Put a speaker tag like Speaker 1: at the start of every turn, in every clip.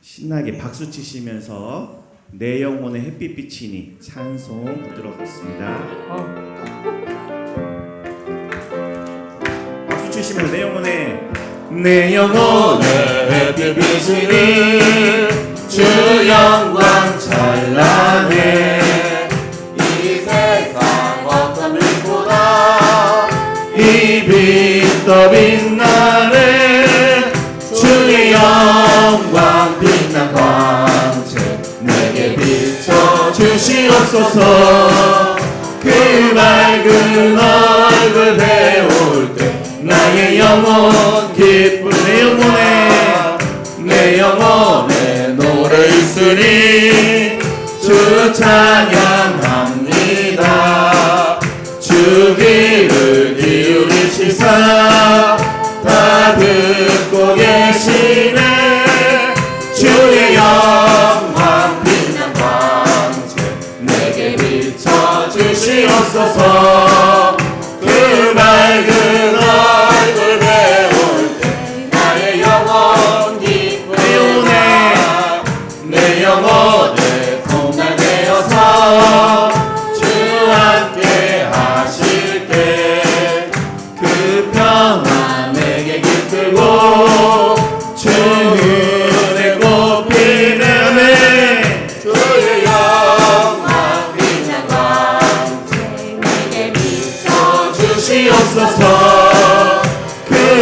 Speaker 1: 신나게 박수 치시면서 내 영혼의 햇빛 비치니 찬송 하겠습니다. 박수 치시면서 내 영혼의 내 영혼의 햇빛 비치니 주 영광 찬란 주시옵소서 그 밝은 얼굴 배울 때 나의 영혼 기쁜 내 영혼에 내 영혼에 노래 있으니 주 찬양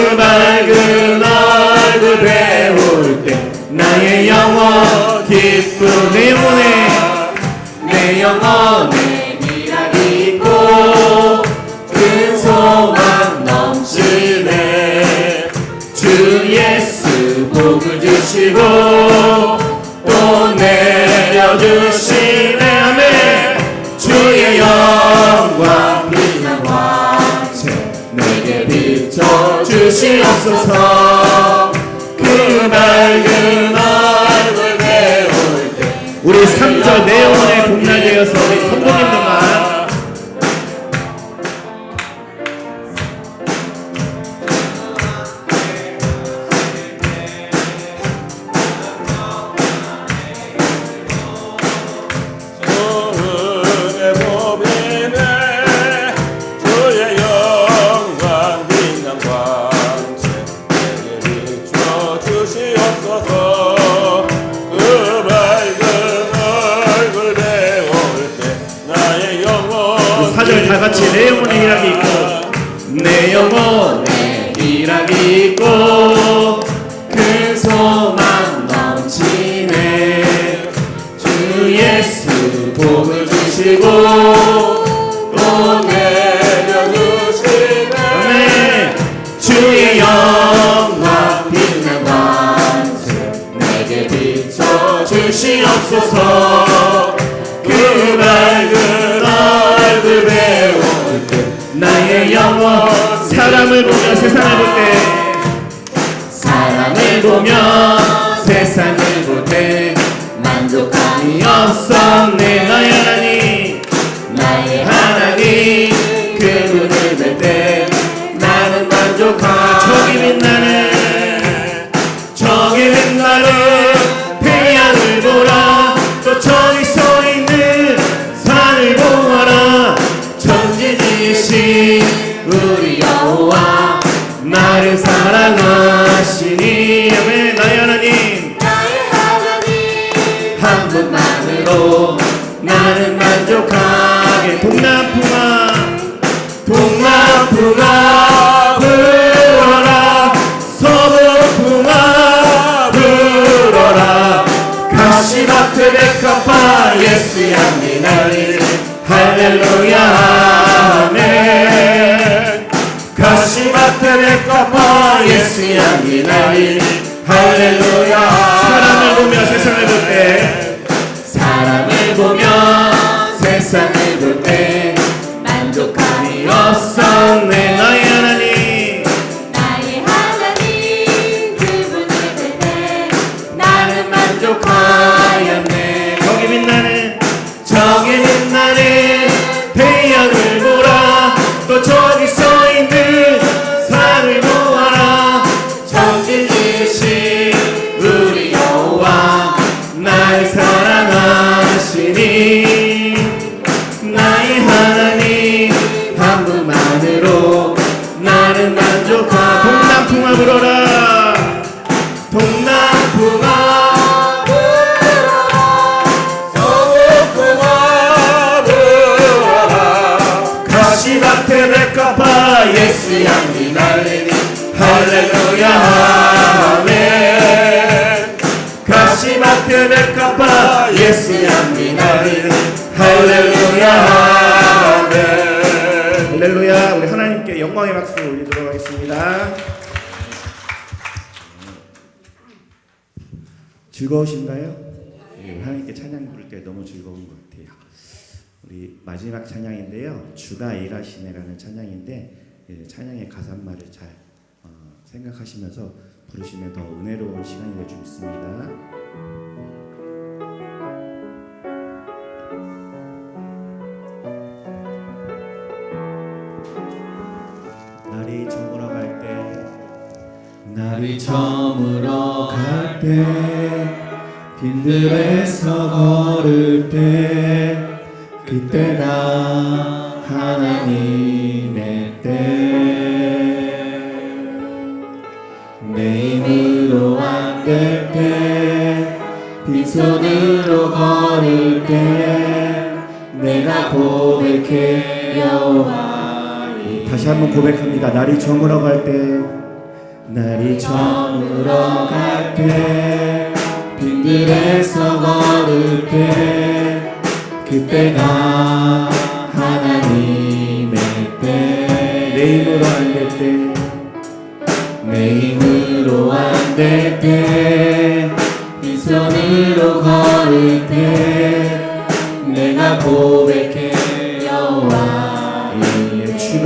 Speaker 1: 그 밝은 얼굴 배울 때 나의 영혼 기쁜 내 영혼에 내 영혼에 미락이 있고 큰 소망 넘치네. 주 예수 복을 주시고 또 내려주시네 주시옵소서 그 밝은 얼굴 배울 때 우리 3절 내 영혼에 복날되어서
Speaker 2: 나의 영혼.
Speaker 1: 사람을 보며 세상을 볼 때. 사람을 보며 세상을 볼 때. 만족함이 없었네 나의 하나님 나는 만족하게. 동남풍아 동남풍아 불어라. 서북풍아 불어라. 가시밭에 백합화 예수 향기 날리는 할렐루야 아멘. 가시밭에 백합화 예수 향기 날리는 할렐루야. 사람을 보며 세상을 볼때 사람을 보며 세상을 볼때 메시아님 알리니
Speaker 3: 할렐루야 아멘 가시마켓 메카파
Speaker 1: 예수야님 알리니 할렐루야 아멘 할렐루야 우리 하나님께 영광의 박수 올리도록 하겠습니다 즐거우신가요? 예, 하나님께 찬양 부를 때 너무 즐거운 것 같아요 우리 마지막 찬양인데요. 주가 일하시네라는 찬양인데 찬양의 가사말을 잘 어, 생각하시면서 부르시면 더 은혜로운 시간이 될 줄 믿습니다. 날이 저물어 갈 때 날이 저물어 갈 때 빈들에서 걸을 때 그때가 하나님 고백해 여호와 다시 한번 고백합니다. 날이 저물어 갈 때, 날이 저물어 갈 때, 빈들에서 걸을 때, 그때가 하나님의 때, 내 힘으로 안 될 때, 내 힘으로 안 될 때, 빈손으로 걸을 때, 내가 고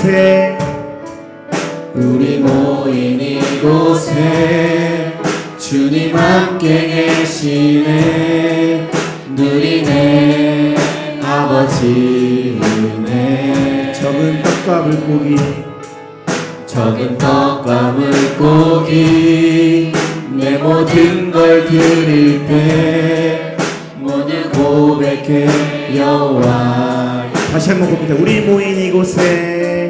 Speaker 1: 이곳에 우리 모인 이곳에 주님 함께 계시네. 누리네 아버지 은혜 적은 떡과 물고기 적은 떡과 물고기 내 모든 걸 드릴 때 모두 고백해 여호와 다시 한번 봅니다. 우리 모인 이곳에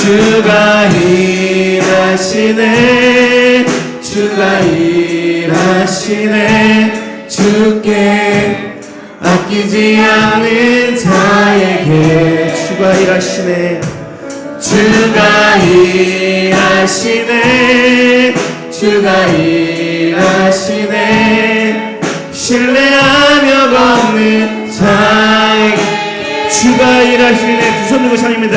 Speaker 1: 주가 일하시네. 주가 일하시네. 주께 아끼지 않는 자에게 주가 일하시네. 주가 일하시네. 주가 일하시네. 신뢰하며 걷는 자에게 주가 일하시네. 두 손 들고 찬입니다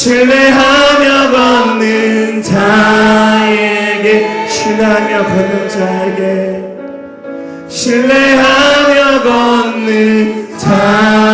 Speaker 1: 신뢰하며 걷는 자에게 신뢰하며 걷는 자에게. 신뢰하며 걷는 자에게